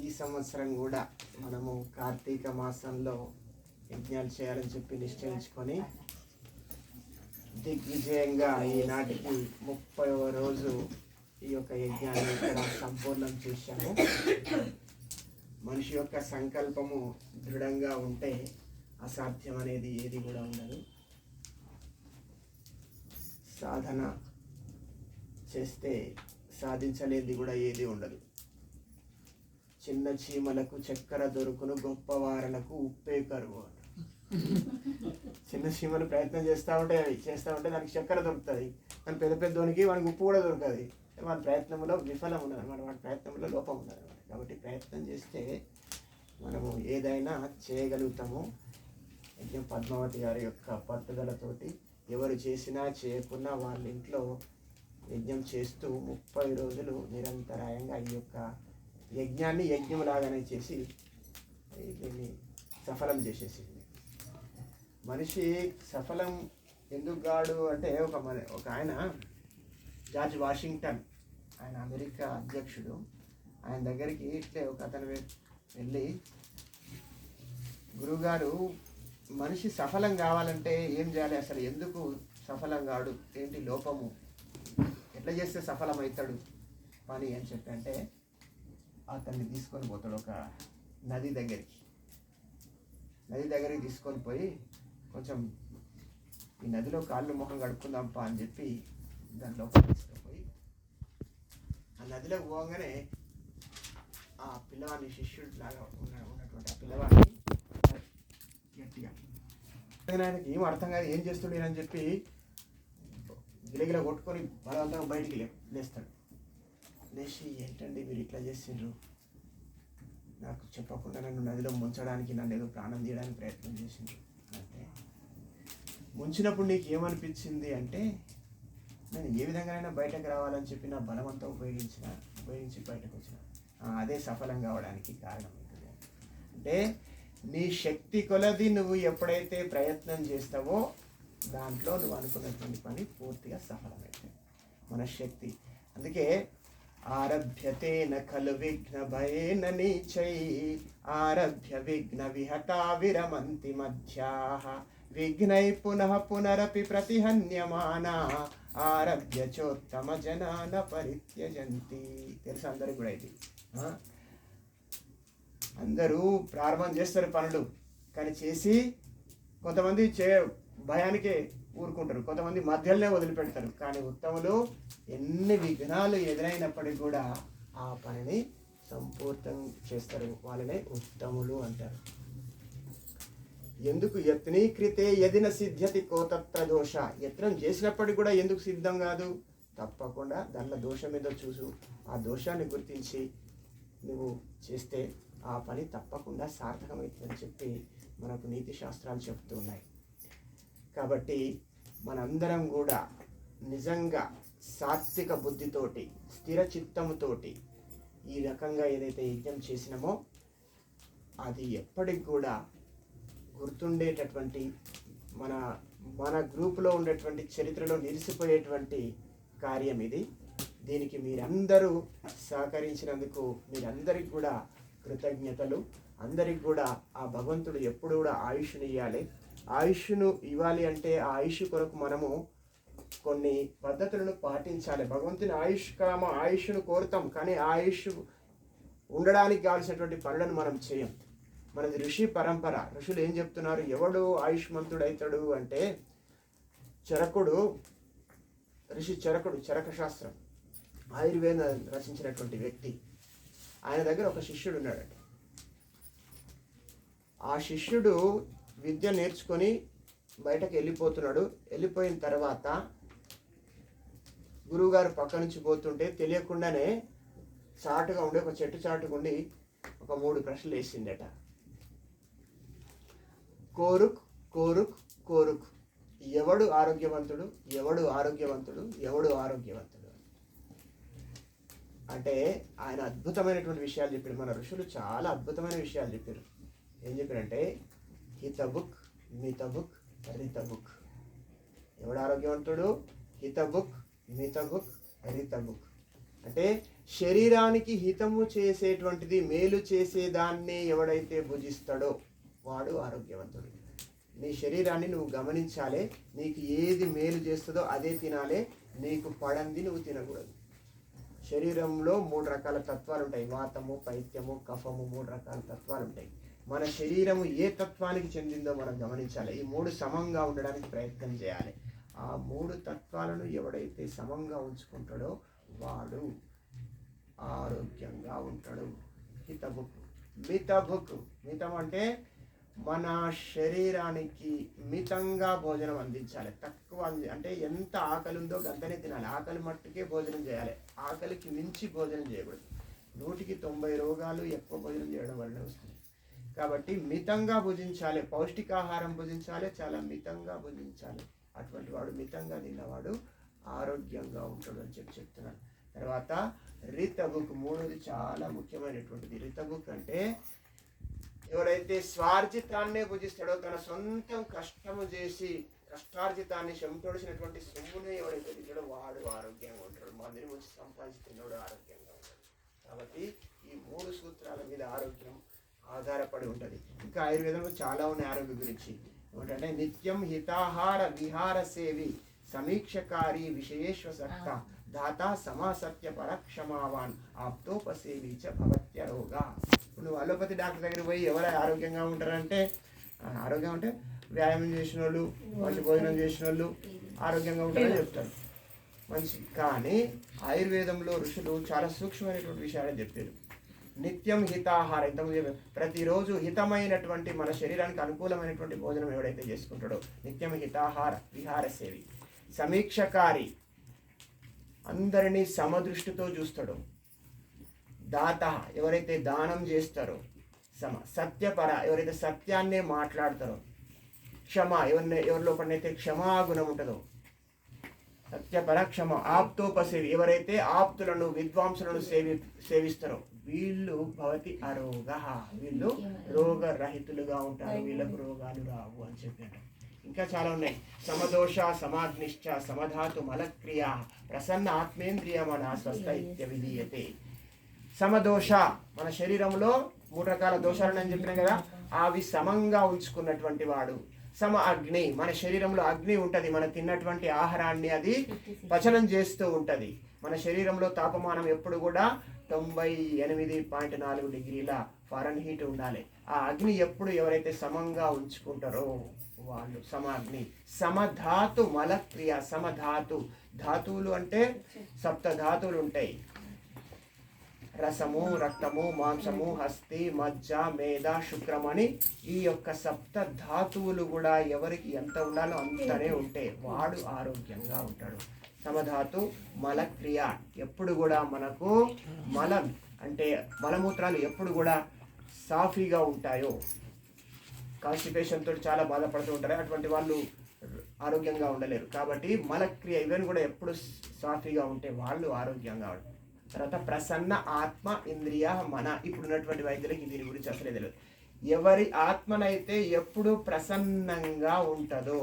ఈ సంవత్సరం కూడా మనము కార్తీక మాసంలో యజ్ఞాలు చేయాలని చెప్పి నిశ్చయించుకొని దిగ్విజయంగా ఈనాటికి ముప్పైవ రోజు ఈ యొక్క యజ్ఞాన్ని ఇక్కడ సంపూర్ణం చేశాము. మనిషి యొక్క సంకల్పము దృఢంగా ఉంటే అసాధ్యం అనేది ఏది కూడా ఉండదు. సాధన చేస్తే సాధించలేది కూడా ఏది ఉండదు. చిన్న చీమలకు చక్కెర దొరుకును గొప్పవారలకు ఉప్పే కరువు అంట. చిన్న చీమలు ప్రయత్నం చేస్తూ ఉంటే అవి చేస్తూ ఉంటే దానికి చక్కెర దొరుకుతుంది. దాని పెద్ద పెద్దోనికి వానికి ఉప్పు కూడా దొరుకుతుంది వాళ్ళ ప్రయత్నంలో విఫలం ఉండదు అనమాట వాడి ప్రయత్నంలో లోపం ఉండదు అనమాట కాబట్టి ప్రయత్నం చేస్తే మనము ఏదైనా చేయగలుగుతాము. యజ్ఞం పద్మావతి గారి యొక్క పట్టుదలతోటి ఎవరు చేసినా చేయకున్నా వాళ్ళ ఇంట్లో యజ్ఞం చేస్తూ ముప్పై రోజులు నిరంతరాయంగా ఈ యొక్క యజ్ఞాన్ని యజ్ఞంలాగానే చేసి దీన్ని సఫలం చేసేసింది మనిషి సఫలం ఎందుకు కాడు అంటే ఒక మన ఒక ఆయన జార్జ్ వాషింగ్టన్ ఆయన అమెరికా అధ్యక్షుడు ఆయన దగ్గరికి ఇట్లే ఒక అతను వెళ్ళి గురువుగారు మనిషి సఫలం కావాలంటే ఏం చేయాలి అసలు ఎందుకు సఫలం కాడు ఏంటి లోపము ఎట్లా చేస్తే సఫలం అవుతాడు పని అని చెప్పి అంటే అతన్ని తీసుకొని పోతాడు ఒక నది దగ్గరికి. నది దగ్గరికి తీసుకొని పోయి కొంచెం ఈ నదిలో కాళ్ళు ముఖం గడుపుకుందాంపా అని చెప్పి దాని లోపల తీసుకుపోయి ఆ నదిలోకి పోగానే ఆ పిల్లవాడిని శిష్యుడు లాగా ఉన్న ఉన్నటువంటి ఆ పిల్లవాడిని గట్టిగా ఆయనకి ఏం అర్థం కాదు ఏం చేస్తుండేనని చెప్పి గిలగిల కొట్టుకొని బలవంతంగా బయటికి లే లేస్తాడు. లేచి ఏంటండి మీరు ఇట్లా చేసిండ్రు? నాకు చెప్పకుండా నన్ను నదిలో ముంచడానికి నన్ను ఏదో ప్రాణం తీయడానికి ప్రయత్నం చేసిండ్రు. అంటే ముంచినప్పుడు నీకు ఏమనిపించింది అంటే నేను ఏ విధంగానైనా బయటకు రావాలని చెప్పి నా బలవంతం ఉపయోగించిన ఉపయోగించి బయటకు వచ్చిన. అదే సఫలం కావడానికి కారణం అవుతుంది అంటే నీ శక్తి కొలది నువ్వు ఎప్పుడైతే ప్రయత్నం చేస్తావో దాంట్లో నువ్వు అనుకున్నటువంటి పని పూర్తిగా సఫలమవుతుంది మన శక్తి అందుకే ఆరభ్యతేన ఖలు విఘ్న భయేన నీచై ఆరభ్య విఘ్న విహతా విరమంతి మధ్యాహ విఘ్నై పునః పునరపి ప్రతిహన్యమానా ఆరభ్య చోత్తమ జనాన పరిత్యజంతి తెలుసు? అందరికి కూడా ఇది. అందరూ ప్రారంభం చేస్తారు పనులు. కానీ చేసి కొంతమంది చే భయానికే ఊరుకుంటారు. కొంతమంది మధ్యలోనే వదిలిపెడతారు. కానీ ఉత్తములు ఎన్ని విఘ్నాలు ఎదురైనప్పటికీ కూడా ఆ పనిని సంపూర్ణం చేస్తారు. వాళ్ళనే ఉత్తములు అంటారు. ఎందుకు యత్నీకృతే ఎదిన సిద్ధ్యతి కోతత్ర దోష? యత్నం చేసినప్పటికీ కూడా ఎందుకు సిద్ధం కాదు? తప్పకుండా దాంట్లో దోషం ఏదో చూసు. ఆ దోషాన్ని గుర్తించి నువ్వు చేస్తే ఆ పని తప్పకుండా సార్థకమవుతుందని చెప్పి మనకు నీతి శాస్త్రాలు చెప్తూ ఉన్నాయి కాబట్టి మనందరం కూడా నిజంగా సాత్విక బుద్ధితోటి స్థిర చిత్తముతోటి ఈ రకంగా ఏదైతే యజ్ఞం చేసినామో అది ఎప్పటికి కూడా గుర్తుండేటటువంటి మన మన గ్రూపులో ఉండేటువంటి చరిత్రలో నిలిచిపోయేటువంటి కార్యం ఇది. దీనికి మీరందరూ సహకరించినందుకు మీరందరికీ కూడా కృతజ్ఞతలు. అందరికి కూడా ఆ భగవంతుడు ఎప్పుడు కూడా ఆయుష్ని ఇవ్వాలి ఆయుష్ను ఇవ్వాలి అంటే ఆ ఆయుష్ కొరకు మనము కొన్ని పద్ధతులను పాటించాలి. భగవంతుని ఆయుష్ కామ ఆయుష్ను కోరుతాం కానీ ఆయుష్ ఉండడానికి కావాల్సినటువంటి పనులను మనం చేయం. మనది ఋషి పరంపర. ఋషులు ఏం చెప్తున్నారు? ఎవడు ఆయుష్మంతుడు అవుతాడు అంటే చరకుడు ఋషి చరకుడు చరక శాస్త్రం ఆయుర్వేదం రచించినటువంటి వ్యక్తి. ఆయన దగ్గర ఒక శిష్యుడు ఉన్నాడు ఆ శిష్యుడు విద్య నేర్చుకొని బయటకు వెళ్ళిపోతున్నాడు. వెళ్ళిపోయిన తర్వాత గురువుగారు పక్క నుంచి పోతుంటే తెలియకుండానే చాటుగా ఉండి ఒక చెట్టు చాటుగా ఉండి ఒక మూడు ప్రశ్నలు వేసిందట. కోరుక్ కోరుక్ కోరుక్. ఎవడు ఆరోగ్యవంతుడు? ఎవడు ఆరోగ్యవంతుడు? ఎవడు ఆరోగ్యవంతుడు? అంటే ఆయన అద్భుతమైనటువంటి విషయాలు చెప్పారు మన ఋషులు చాలా అద్భుతమైన విషయాలు చెప్పారు. ఏం చెప్పారంటే హిత బుక్ మిత బుక్ రిత బుక్ ఎవడు ఆరోగ్యవంతుడు? హిత బుక్ మిత బుక్ రిత బుక్ అంటే శరీరానికి హితము చేసేటువంటిది మేలు చేసేదాన్ని ఎవడైతే భుజిస్తాడో వాడు ఆరోగ్యవంతుడు. నీ శరీరాన్ని నువ్వు గమనించాలి నీకు ఏది మేలు చేస్తుందో అదే తినాలి నీకు పడంది నువ్వు తినకూడదు. శరీరంలో మూడు రకాల తత్వాలు ఉంటాయి వాతము పైత్యము కఫము మూడు రకాల తత్వాలు ఉంటాయి మన శరీరము ఏ తత్వానికి చెందిందో మనం గమనించాలి. ఈ మూడు సమంగా ఉండడానికి ప్రయత్నం చేయాలి. ఆ మూడు తత్వాలను ఎవడైతే సమంగా ఉంచుకుంటాడో వాడు ఆరోగ్యంగా ఉంటాడు. హితభుక్ మితభుక్ మితం అంటే మన శరీరానికి మితంగా భోజనం అందించాలి. తక్కువ అంటే ఎంత ఆకలి ఉందో గంతనే తినాలి. ఆకలి మట్టుకే భోజనం చేయాలి. ఆకలికి మించి భోజనం చేయకూడదు. నూటికి తొంభై రోగాలు ఎక్కువ భోజనం చేయడం వల్లనే వస్తుంది. కాబట్టి మితంగా భుజించాలి పౌష్టికాహారం భుజించాలి చాలా మితంగా భుజించాలి. అటువంటి వాడు మితంగా తిన్నవాడు ఆరోగ్యంగా ఉంటాడు అని చెప్పి చెప్తున్నాను తర్వాత రితబుక్ మూడోది చాలా ముఖ్యమైనటువంటిది. రితబుక్ అంటే ఎవరైతే స్వార్జితాన్నే భుజిస్తాడో తన సొంతం కష్టము చేసి కష్టార్జితాన్ని చెమటోడిసినటువంటి సొమ్మునే ఎవరైతే తిన్నాడో వాడు ఆరోగ్యంగా ఉంటాడు. మందిని వచ్చి సంపాదిస్తున్నాడు ఆరోగ్యంగా ఉంటాడు. కాబట్టి ఈ మూడు సూత్రాల మీద ఆరోగ్యం ఆధారపడి ఉంటుంది. ఇంకా ఆయుర్వేదంలో చాలా ఉన్నాయి ఆరోగ్యం గురించి. ఏమిటంటే నిత్యం హితాహార విహార సేవి సమీక్షకారి విషయేశ్వసక్త దాత సమాసత్య పరక్షమావాన్ ఆప్తోపసేవి చ భవత్య రోగా. ఇప్పుడు నువ్వు అలోపతి డాక్టర్ దగ్గర పోయి ఎవరు ఆరోగ్యంగా ఉంటారంటే ఆరోగ్యం అంటే వ్యాయామం చేసిన వాళ్ళు మంచి భోజనం చేసిన వాళ్ళు ఆరోగ్యంగా ఉంటారని చెప్తారు. మంచి. కానీ ఆయుర్వేదంలో ఋషులు చాలా సూక్ష్మమైనటువంటి విషయాలు చెప్పారు నిత్యం హితాహార ఇంతకుముందు ప్రతిరోజు హితమైనటువంటి మన శరీరానికి అనుకూలమైనటువంటి భోజనం ఎవడైతే చేసుకుంటాడో నిత్యం హితాహార విహార సేవి. సమీక్షకారి అందరినీ సమదృష్టితో చూస్తాడు. దాత ఎవరైతే దానం చేస్తారో సమ సత్యపర ఎవరైతే సత్యాన్నే మాట్లాడతారో క్షమ ఎవరిని ఎవరి లోపలనైతే క్షమాగుణం ఉంటుందో సత్య క్షమ ఆప్తోపసేవి. ఎవరైతే ఆప్తులను విద్వాంసులను సేవి సేవిస్తారో వీళ్ళు భవతి అరోగ. వీళ్ళు రోగరహితులుగా ఉంటారు. వీళ్ళకు రోగాలు రావు అని చెప్పారు ఇంకా చాలా ఉన్నాయి. సమదోష సమాగ్నిశ్చ సమధాతు మలక్రియ ప్రసన్న ఆత్మేంద్రియ మన స్వస్థ ఇత్య విధీయతే సమదోష మన శరీరంలో మూడు రకాల దోషాలు అని చెప్పినాం కదా. అవి సమంగా ఉంచుకున్నటువంటి వాడు. సమ అగ్ని. మన శరీరంలో అగ్ని ఉంటది. మన తిన్నటువంటి ఆహారాన్ని అది పచనం చేస్తూ ఉంటది. మన శరీరంలో తాపమానం ఎప్పుడు కూడా తొంభై ఎనిమిది పాయింట్ నాలుగు డిగ్రీల ఫారెన్ హీట్ ఉండాలి. ఆ అగ్ని ఎప్పుడు ఎవరైతే సమంగా ఉంచుకుంటారో వాళ్ళు సమాగ్ని సమధాతు మలక్రియ. సమధాతు ధాతువులు అంటే సప్త ధాతువులు ఉంటాయి. రసము రక్తము మాంసము హస్తి మజ్జ మేధ శుక్రమని ఈ యొక్క సప్త ధాతువులు కూడా ఎవరికి ఎంత ఉండాలో అంతనే ఉంటే వాడు ఆరోగ్యంగా ఉంటాడు. సమధాతు మలక్రియ. ఎప్పుడు కూడా మనకు మలం అంటే మలమూత్రాలు ఎప్పుడు కూడా సాఫీగా ఉంటాయో కాన్స్టిపేషన్తో చాలా బాధపడుతూ ఉంటారు. అటువంటి వాళ్ళు ఆరోగ్యంగా ఉండలేరు. కాబట్టి మలక్రియ ఇవన్నీ కూడా ఎప్పుడు సాఫీగా ఉంటే వాళ్ళు ఆరోగ్యంగా ఉంటారు. తర్వాత ప్రసన్న ఆత్మ ఇంద్రియ మన. ఇప్పుడు ఉన్నటువంటి వైద్యులకి దీని గురించి అసలే తెలియదు ఎవరి ఆత్మనైతే ఎప్పుడు ప్రసన్నంగా ఉంటుందో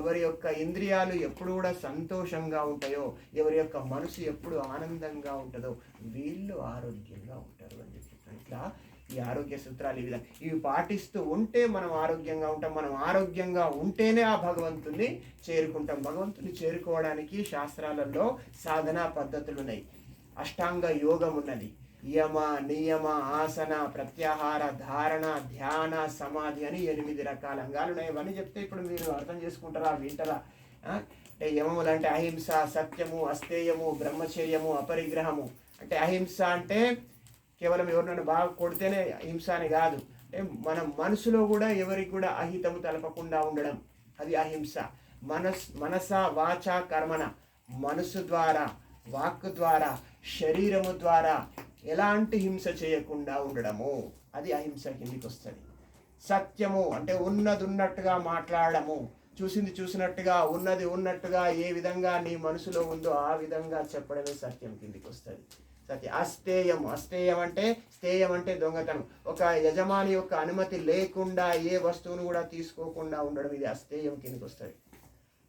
ఎవరి యొక్క ఇంద్రియాలు ఎప్పుడు కూడా సంతోషంగా ఉంటాయో ఎవరి యొక్క మనసు ఎప్పుడు ఆనందంగా ఉంటుందో వీళ్ళు ఆరోగ్యంగా ఉంటారు అని చెప్పి ఇట్లా ఈ ఆరోగ్య సూత్రాలు ఈ విధంగా. ఇవి పాటిస్తూ ఉంటే మనం ఆరోగ్యంగా ఉంటాం మనం ఆరోగ్యంగా ఉంటేనే ఆ భగవంతుని చేరుకుంటాం. భగవంతుని చేరుకోవడానికి శాస్త్రాలలో సాధనా పద్ధతులు ఉన్నాయి అష్టాంగ యోగం ఉన్నది యమ నియమ ఆసన ప్రత్యాహార ధారణ ధ్యాన సమాధి అని ఎనిమిది రకాల అంగాలు ఉన్నాయి ఇవన్నీ చెప్తే ఇప్పుడు మీరు అర్థం చేసుకుంటారా వింటారా? అంటే యమములు అంటే అహింస సత్యము అస్తేయము బ్రహ్మచర్యము అపరిగ్రహము. అంటే అహింస అంటే కేవలం ఎవరినైనా బాగా కొడితేనే హింస అని కాదు. అంటే మన మనసులో కూడా ఎవరికి కూడా అహితము తలపకుండా ఉండడం అది అహింస. మనస్ మనస వాచ కర్మన. మనసు ద్వారా వాక్ ద్వారా శరీరము ద్వారా ఎలాంటి హింస చేయకుండా ఉండడము. అది అహింస కిందికి వస్తుంది. సత్యము అంటే ఉన్నది ఉన్నట్టుగా మాట్లాడము. చూసింది చూసినట్టుగా ఉన్నది ఉన్నట్టుగా ఏ విధంగా నీ మనసులో ఉందో ఆ విధంగా చెప్పడమే సత్యం కిందికి వస్తుంది. సత్య అస్తేయం అస్తేయం అంటే స్థేయం అంటే దొంగతనం. ఒక యజమాని యొక్క అనుమతి లేకుండా ఏ వస్తువును కూడా తీసుకోకుండా ఉండడం ఇది అస్తేయం కిందికి వస్తుంది.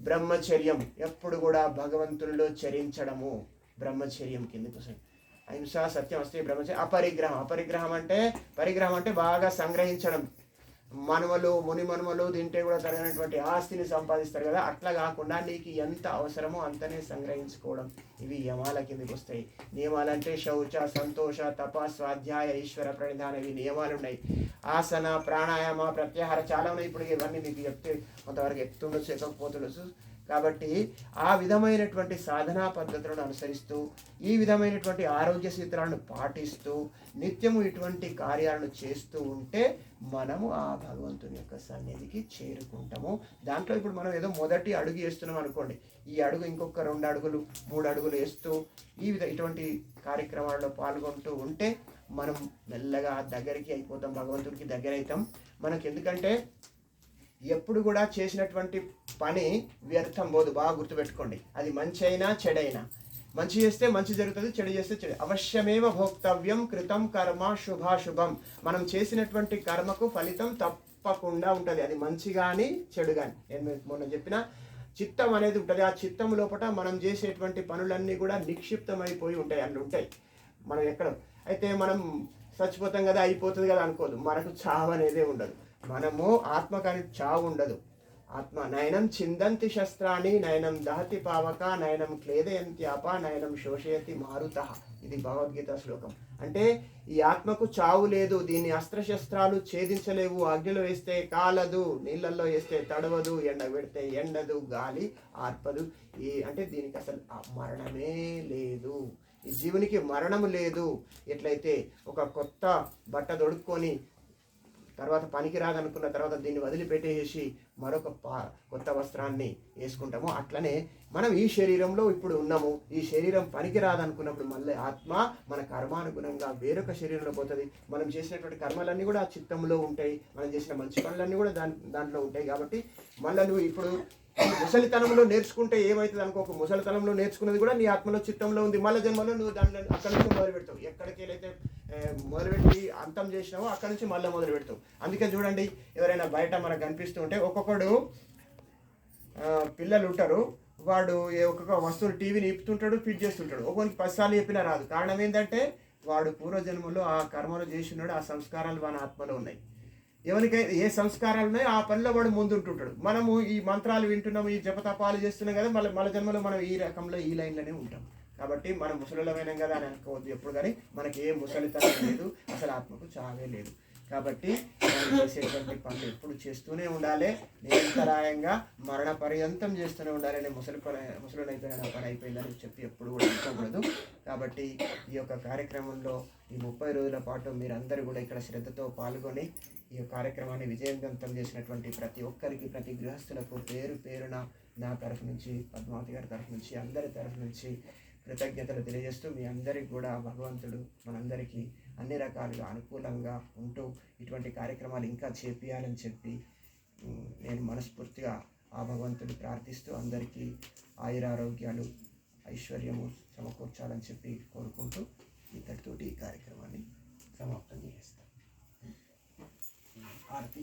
బ్రహ్మచర్యం ఎప్పుడు కూడా భగవంతునిలో చరించడము. బ్రహ్మచర్యం కిందకి వస్తుంది అహింస సత్యం వస్తే బ్రహ్మచర్యం. అపరిగ్రహం. అపరిగ్రహం అంటే పరిగ్రహం అంటే బాగా సంగ్రహించడం. మనుమలు ముని మనుమలు తింటే కూడా తగినటువంటి ఆస్తిని సంపాదిస్తారు కదా. అట్లా కాకుండా నీకు ఎంత అవసరమో అంతనే సంగ్రహించుకోవడం. ఇవి యమాల కిందకి వస్తాయి. నియమాలంటే శౌచ సంతోష తప స్వాధ్యాయ ఈశ్వర ప్రణిధాన. ఇవి నియమాలు ఉన్నాయి. ఆసన ప్రాణాయామ ప్రత్యాహార చాలా ఉన్నాయి. ఇప్పుడు ఇవన్నీ మీకు చెప్తే కొంతవరకు ఎత్తుండొచ్చు ఎక్కకపోతుండొచ్చు. కాబట్టి ఆ విధమైనటువంటి సాధనా పద్ధతులను అనుసరిస్తూ ఈ విధమైనటువంటి ఆరోగ్య సూత్రాలను పాటిస్తూ నిత్యము ఇటువంటి కార్యాలను చేస్తూ ఉంటే మనము ఆ భగవంతుని యొక్క సన్నిధికి చేరుకుంటాము. దాంట్లో ఇప్పుడు మనం ఏదో మొదటి అడుగు వేస్తున్నాం అనుకోండి. ఈ అడుగు ఇంకొక రెండు అడుగులు మూడు అడుగులు వేస్తూ ఈ విధ ఇటువంటి కార్యక్రమాల్లో పాల్గొంటూ ఉంటే మనం మెల్లగా దగ్గరికి అయిపోతాం భగవంతుడికి దగ్గర అవుతాం మనకు ఎందుకంటే ఎప్పుడు కూడా చేసినటువంటి పని వ్యర్థం పోదు. బాగా గుర్తుపెట్టుకోండి. అది మంచి అయినా చెడైనా. మంచి చేస్తే మంచి జరుగుతుంది చెడు చేస్తే చెడు. అవశ్యమేవ భోక్తవ్యం కృతం కర్మ శుభాశుభం. మనం చేసినటువంటి కర్మకు ఫలితం తప్పకుండా ఉంటుంది. అది మంచి కానీ చెడు కానీ నేను మొన్న చెప్పిన చిత్తం అనేది ఉంటుంది. ఆ చిత్తం లోపల మనం చేసేటువంటి పనులన్నీ కూడా నిక్షిప్తమైపోయి ఉంటాయి. అన్నీ ఉంటాయి. మనం ఎక్కడ? అయితే మనం చచ్చిపోతాం కదా అయిపోతుంది కదా అనుకోదు మనకు చావు ఉండదు. మనము ఆత్మకని చావు ఉండదు. ఆత్మ నయనం చిందంతి శస్త్రాన్ని నయనం దహతి పావక నయనం క్లేదయంతి అప నయనం శోషయతి మారుత. ఇది భగవద్గీత శ్లోకం. అంటే ఈ ఆత్మకు చావు లేదు దీన్ని అస్త్రశస్త్రాలు ఛేదించలేవు అగ్నిలో వేస్తే కాలదు నీళ్ళల్లో వేస్తే తడవదు ఎండ పెడితే ఎండదు గాలి ఆర్పదు. ఈ అంటే దీనికి అసలు మరణమే లేదు. ఈ జీవునికి మరణము లేదు. ఎట్లయితే ఒక కొత్త బట్ట దొడుక్కొని తర్వాత పనికి రాదనుకున్న తర్వాత దీన్ని వదిలిపెట్టేసి మరొక పా కొత్త వస్త్రాన్ని వేసుకుంటాము. అట్లనే మనం ఈ శరీరంలో ఇప్పుడు ఉన్నాము. ఈ శరీరం పనికి రాదనుకున్నప్పుడు మళ్ళీ ఆత్మ మన కర్మానుగుణంగా వేరొక శరీరంలో పోతుంది. మనం చేసినటువంటి కర్మలన్నీ కూడా ఆ చిత్తంలో ఉంటాయి. మనం చేసిన మంచి పనులన్నీ కూడా దాని దాంట్లో ఉంటాయి కాబట్టి మళ్ళీ నువ్వు ఇప్పుడు ముసలితనంలో నేర్చుకుంటే ఏమవుతుంది అనుకో ఒక ముసలితనంలో నేర్చుకున్నది కూడా నీ ఆత్మలో చిత్తంలో ఉంది. మళ్ళీ జన్మలో నువ్వు దాన్ని అక్కడి నుంచి మొదలు పెడతావు ఎక్కడికి వెళ్ళైతే మొదలుపెట్టి అంతం చేసినావో అక్కడి నుంచి మళ్ళీ మొదలు పెడతాం. అందుకే చూడండి ఎవరైనా బయట మనకు కనిపిస్తూ ఉంటే ఒక్కొక్కడు పిల్లలు ఉంటారు. వాడు ఏ ఒక్కొక్క వస్తువులు టీవీని ఇప్పుతుంటాడు ఫిట్ చేస్తుంటాడు. ఒక్కొక్కరికి పదిసార్లు చెప్పినా రాదు. కారణం ఏంటంటే వాడు పూర్వజన్మలో ఆ కర్మలు చేసినాడు ఆ సంస్కారాలు మన ఆత్మలో ఉన్నాయి. ఎవరికైతే ఏ సంస్కారాలు ఉన్నాయో ఆ పనిలో వాడు ముందుంటుంటాడు. మనము ఈ మంత్రాలు వింటున్నాము ఈ జపతపాలు చేస్తున్నాం కదా మళ్ళీ మన జన్మలో మనం ఈ రకంలో ఈ లైన్లోనే ఉంటాం. కాబట్టి మనం ముసలిలమైనాం కదా అని అనుకోవద్దు ఎప్పుడు కానీ. మనకి ఏ ముసలితనం లేదు అసలు ఆత్మకు చావే లేదు. కాబట్టి మనం చేసేటువంటి పనులు ఎప్పుడు చేస్తూనే ఉండాలి. నిరంతరాయంగా మరణ పర్యంతం చేస్తూనే ఉండాలి. నేను ముసలి పని ముసలి నా పని అయిపోయిందని చెప్పి ఎప్పుడు కూడా అనుకోకూడదు. కాబట్టి ఈ యొక్క కార్యక్రమంలో ఈ ముప్పై రోజుల పాటు మీరందరూ కూడా ఇక్కడ శ్రద్ధతో పాల్గొని ఈ కార్యక్రమాన్ని విజయవంతం చేసినటువంటి ప్రతి ఒక్కరికి ప్రతి గృహస్థులకు పేరు పేరున నా తరఫు నుంచి పద్మావతి గారి తరఫు నుంచి అందరి తరఫు నుంచి కృతజ్ఞతలు తెలియజేస్తూ మీ అందరికీ కూడా భగవంతుడు మనందరికీ అన్ని రకాలుగా అనుకూలంగా ఉంటూ ఇటువంటి కార్యక్రమాలు ఇంకా చేపియాలని చెప్పి నేను మనస్ఫూర్తిగా ఆ భగవంతుడు ప్రార్థిస్తూ అందరికీ ఆయురారోగ్యాలు ఐశ్వర్యము సమకూర్చాలని చెప్పి కోరుకుంటూ ఇంతటితోటి ఈ కార్యక్రమాన్ని సమాప్తం చేస్తాను. ఆర్తి.